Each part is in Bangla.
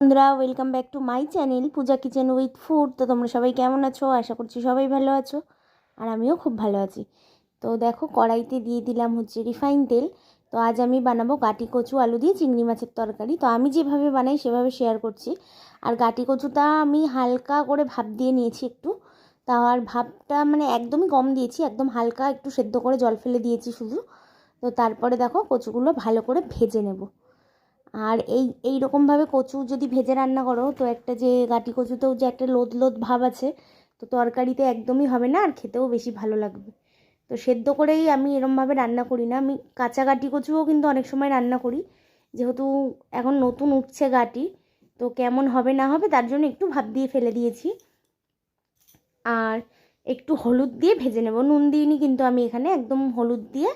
বন্ধুরা welcome back to my channel Puja kitchen with food তো তোমরা সবাই কেমন আছো? আশা করছি সবাই ভালো আছো, আর আমিও খুব ভালো আছি। তো দেখো, কড়াইতে দিয়ে দিলাম হচ্ছে রিফাইন তেল। তো আজ আমি বানাবো গাটি কচু আলু দিয়ে চিংড়ি মাছের তরকারি। তো আমি যেভাবে বানাই, সেভাবে শেয়ার করছি। আর গাটি কচুটা আমি হালকা করে ভাপ দিয়ে নিয়েছি একটু। তা আর ভাপটা মানে একদমই কম দিয়েছি, একদম হালকা একটু সেদ্ধ করে জল ফেলে দিয়েছি শুধু। তো তারপরে দেখো, কচুগুলো ভালো করে ভেজে নেব। আর এই এই রকমভাবে কচু যদি ভেজে রান্না করো, তো একটা যে গাটি কচুতেও যে একটা লোদ লোদ ভাব আছে, তো তরকারিতে একদমই হবে না আর খেতেও বেশি ভালো লাগবে। তো সেদ্ধ করেই আমি এরমভাবে রান্না করি না। আমি কাঁচা গাটি কচুও কিন্তু অনেক সময় রান্না করি। যেহেতু এখন নতুন উঠছে গাটি, তো কেমন হবে না হবে তার জন্য একটু ভাব দিয়ে ফেলে দিয়েছি। আর একটু হলুদ দিয়ে ভেজে নেব। নুন দিইনি কিন্তু আমি এখানে একদম হলুদ দিয়ে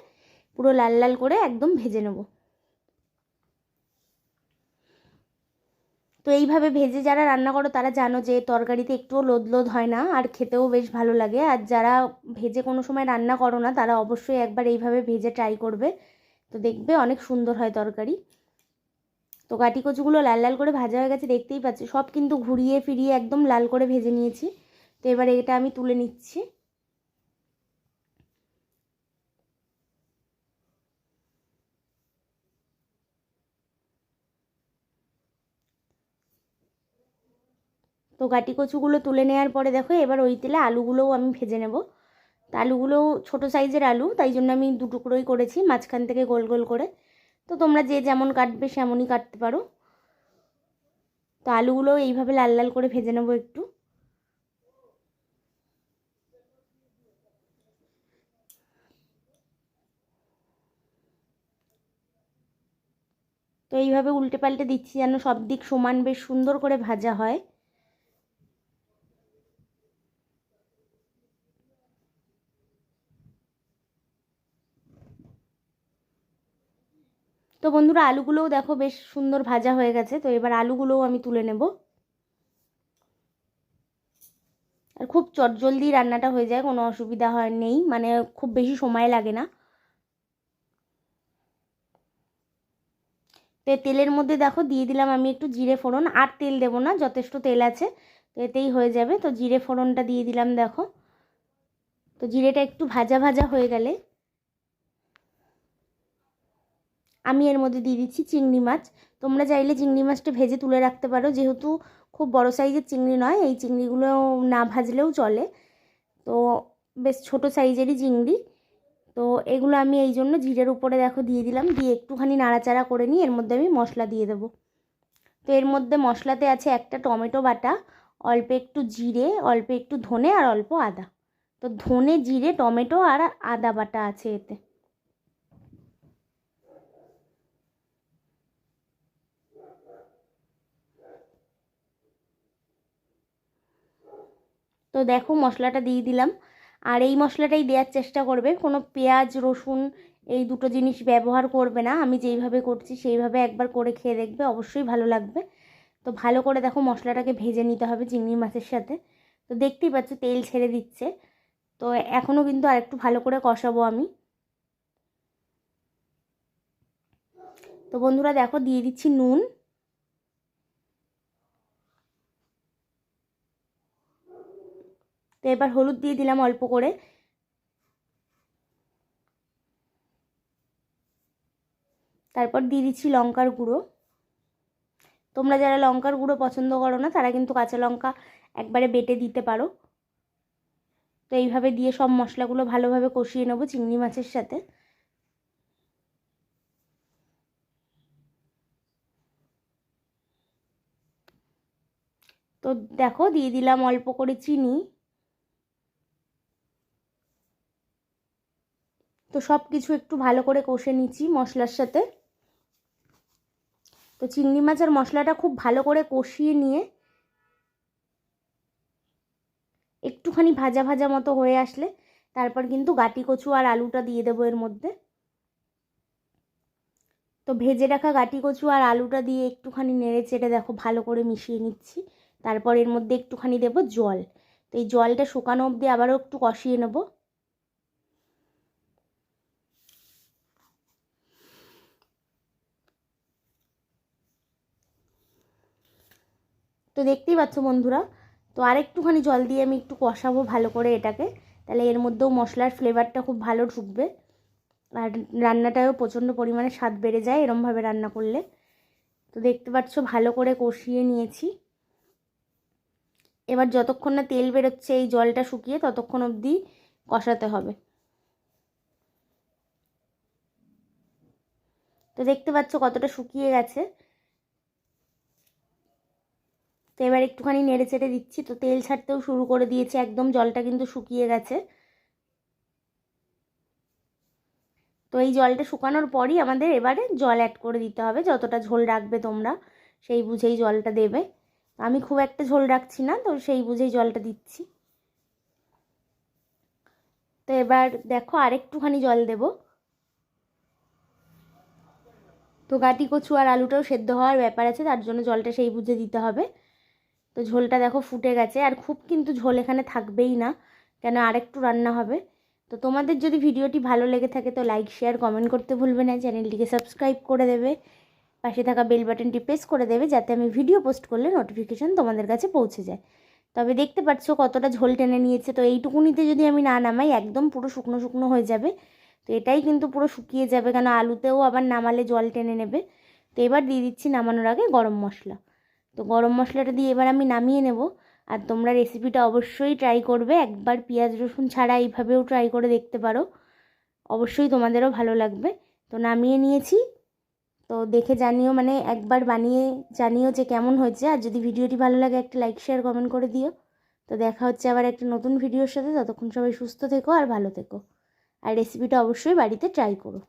পুরো লাল লাল করে একদম ভেজে নেব। তো এইভাবে ভেজে যারা রান্না করো, তারা জানো যে তরকারিতে একটুও লোদ লোদ হয় না, আর খেতেও বেশ ভালো লাগে। আর যারা ভেজে কোনো সময় রান্না করো না, তারা অবশ্যই একবার এইভাবে ভেজে ট্রাই করবে। তো দেখবে অনেক সুন্দর হয় তরকারি। তো কাটি কচুগুলো লাল লাল করে ভাজা হয়ে গেছে, দেখতেই পাচ্ছি। সব কিন্তু ঘুরিয়ে ফিরিয়ে একদম লাল করে ভেজে নিয়েছি। তো এবার এটা আমি তুলে নিচ্ছি। তো গাটি কচুগুলো তুলে নেওয়ার পরে দেখো, এবার ওই তেলে আলুগুলোও আমি ভেজে নেব। তো আলুগুলো ছোটো সাইজের আলু, তাই জন্য আমি দু টুকরোই করেছি, মাঝখান থেকে গোল গোল করে। তো তোমরা যে যেমন কাটবে সেমনই কাটতে পারো। তো আলুগুলো এইভাবে লাল লাল করে ভেজে নেব একটু। তো এইভাবে উল্টে পাল্টে দিচ্ছি যেন সব দিক সমান বেশ সুন্দর করে ভাজা হয়। তো বন্ধুরা, আলুগুলোও দেখো বেশ সুন্দর ভাজা হয়ে গেছে, তো এবার আলুগুলোও আমি তুলে নেব। আর খুব চটজলদি রান্নাটা হয়ে যায়, কোনো অসুবিধা হয় নেই মানে খুব বেশি সময় লাগে না। তো তেলের মধ্যে দেখো, দিয়ে দিলাম আমি একটু জিরে ফোড়ন, আর তেল দেবো না, যথেষ্ট তেল আছে, তো এতেই হয়ে যাবে। তো জিরে ফোড়নটা দিয়ে দিলাম, দেখো। তো জিরেটা একটু ভাজা ভাজা হয়ে গেলে আমি এর মধ্যে দিয়ে দিচ্ছি চিংড়ি মাছ। তোমরা চাইলে চিংড়ি মাছটা ভেজে তুলে রাখতে পারো। যেহেতু খুব বড় সাইজের চিংড়ি নয়, এই চিংড়িগুলো না ভাজলেও চলে। তো বেশ ছোট সাইজেরই চিংড়ি। তো এগুলো আমি এই জন্য জিরের উপরে দেখো দিয়ে দিলাম। দিয়ে একটুখানি নাড়াচাড়া করে নিই এর মধ্যে আমি মশলা দিয়ে দেবো। তো এর মধ্যে মশলাতে আছে একটা টমেটো বাটা, অল্প একটু জিরে, অল্প একটু ধনে আর অল্প আদা। তো ধনে, জিরে, টমেটো আর আদা বাটা আছে এতে। দেখো মশলাটা দিয়ে দিলাম। আর এই মশলাটাই দেওয়ার চেষ্টা করবে। কোনো পেঁয়াজ, রসুন এই দুটো জিনিস ব্যবহার করবে না। আমি যেইভাবে করছি সেইভাবে একবার করে খেয়ে দেখবে, অবশ্যই ভালো লাগবে। তো ভালো করে দেখো মশলাটাকে ভেজে নিতে হবে চিংড়ি মাছের সাথে। তো দেখতেই পাচ্ছ তেল ছেড়ে দিচ্ছে। তো এখনও কিন্তু আর একটু ভালো করে কষাবো আমি। তো বন্ধুরা দেখো দিয়ে দিচ্ছি নুন। এবার হলুদ দিয়ে দিলাম অল্প করে। তারপর দিয়ে দিচ্ছি লঙ্কার গুঁড়ো। তোমরা যারা লঙ্কার গুঁড়ো পছন্দ করো না, তারা কিন্তু কাঁচা লঙ্কা একবারে বেটে দিতে পারো। তো এইভাবে দিয়ে সব মশলাগুলো ভালোভাবে কষিয়ে নেব চিংড়ি মাছের সাথে। তো দেখো দিয়ে দিলাম অল্প করে চিনি। তো সব কিছু একটু ভালো করে কষে নিচ্ছি মশলার সাথে। তো চিংড়ি মাছের মশলাটা খুব ভালো করে কষিয়ে নিয়ে একটুখানি ভাজা ভাজা মতো হয়ে আসলে তারপর কিন্তু গাটি কচু আর আলুটা দিয়ে দেবো এর মধ্যে। তো ভেজে রাখা গাটি কচু আর আলুটা দিয়ে একটুখানি নেড়ে চেড়ে দেখো ভালো করে মিশিয়ে নিচ্ছি। তারপর এর মধ্যে একটুখানি দেবো জল। তো এই জলটা শুকানো অবধি আবারও একটু কষিয়ে নেব। তো দেখতেই পাচ্ছ বন্ধুরা, তো আর একটুখানি জল দিয়ে আমি একটু কষাবো ভালো করে এটাকে, তাহলে এর মধ্যেও মশলার ফ্লেভারটা খুব ভালো ঢুকবে। আর রান্নাটাও প্রচণ্ড পরিমাণে স্বাদ বেড়ে যায় এরমভাবে রান্না করলে। তো দেখতে পাচ্ছ ভালো করে কষিয়ে নিয়েছি। এবার যতক্ষণ না তেল বেরোচ্ছে এই জলটা শুকিয়ে ততক্ষণ অবধি কষাতে হবে। তো দেখতে পাচ্ছ কতটা শুকিয়ে গেছে। তো এবার একটুখানি নেড়ে চেড়ে দিচ্ছি। তো তেল ছাড়তেও শুরু করে দিয়েছে। একদম জলটা কিন্তু শুকিয়ে গেছে। তো এই জলটা শুকানোর পরই আমাদের এবারে জল অ্যাড করে দিতে হবে। যতটা ঝোল রাখবে তোমরা, সেই বুঝেই জলটা দেবে। আমি খুব একটা ঝোল রাখছি না, তো সেই বুঝেই জলটা দিচ্ছি। তো এবার দেখো আরেকটুখানি জল দেব। তো গাটি কচু আর আলুটাও সেদ্ধ হওয়ার ব্যাপার আছে, তার জন্য জলটা সেই বুঝে দিতে হবে। তো ঝোলটা দেখো ফুটে গেছে, আর খুব কিন্তু ঝোল এখানে থাকবেই না, কেন আরেকটু রান্না হবে। তো তোমাদের যদি ভিডিওটি ভালো লেগে থাকে তো লাইক শেয়ার কমেন্ট করতে ভুলবে না, চ্যানেলটিকে সাবস্ক্রাইব করে দেবে, পাশে থাকা বেল বাটনটি প্রেস করে দেবে, যাতে আমি ভিডিও পোস্ট করলে নোটিফিকেশান তোমাদের কাছে পৌঁছে যায়। তবে দেখতে পাচ্ছ কতটা ঝোল টেনে নিয়েছে, তো এইটুকুনিতে যদি আমি না নামাই, একদম পুরো শুকনো শুকনো হয়ে যাবে। তো এটাই কিন্তু পুরো শুকিয়ে যাবে, কেন আলুতেও আবার নামালে জল টেনে নেবে। তো এবার দিয়ে দিচ্ছি নামানোর আগে গরম মশলা। তো গরম মশলাটা দিয়ে এবার আমি নামিয়ে নেব। আর তোমরা রেসিপিটা অবশ্যই ট্রাই করবে। একবার পেঁয়াজ, রসুন ছাড়া এইভাবেও ট্রাই করে দেখতে পারো। অবশ্যই তোমাদেরও ভালো লাগবে। তো নামিয়ে নিয়েছি। তো দেখে জানিও মানে একবার বানিয়ে জানিও যে কেমন হয়েছে। আর যদি ভিডিওটি ভালো লাগে, একটা লাইক শেয়ার কমেন্ট করে দিও। তো দেখা হচ্ছে আবার একটা নতুন ভিডিওর সাথে। ততক্ষণ সবাই সুস্থ থেকো আর ভালো থেকো। আর রেসিপিটা অবশ্যই বাড়িতে ট্রাই করো।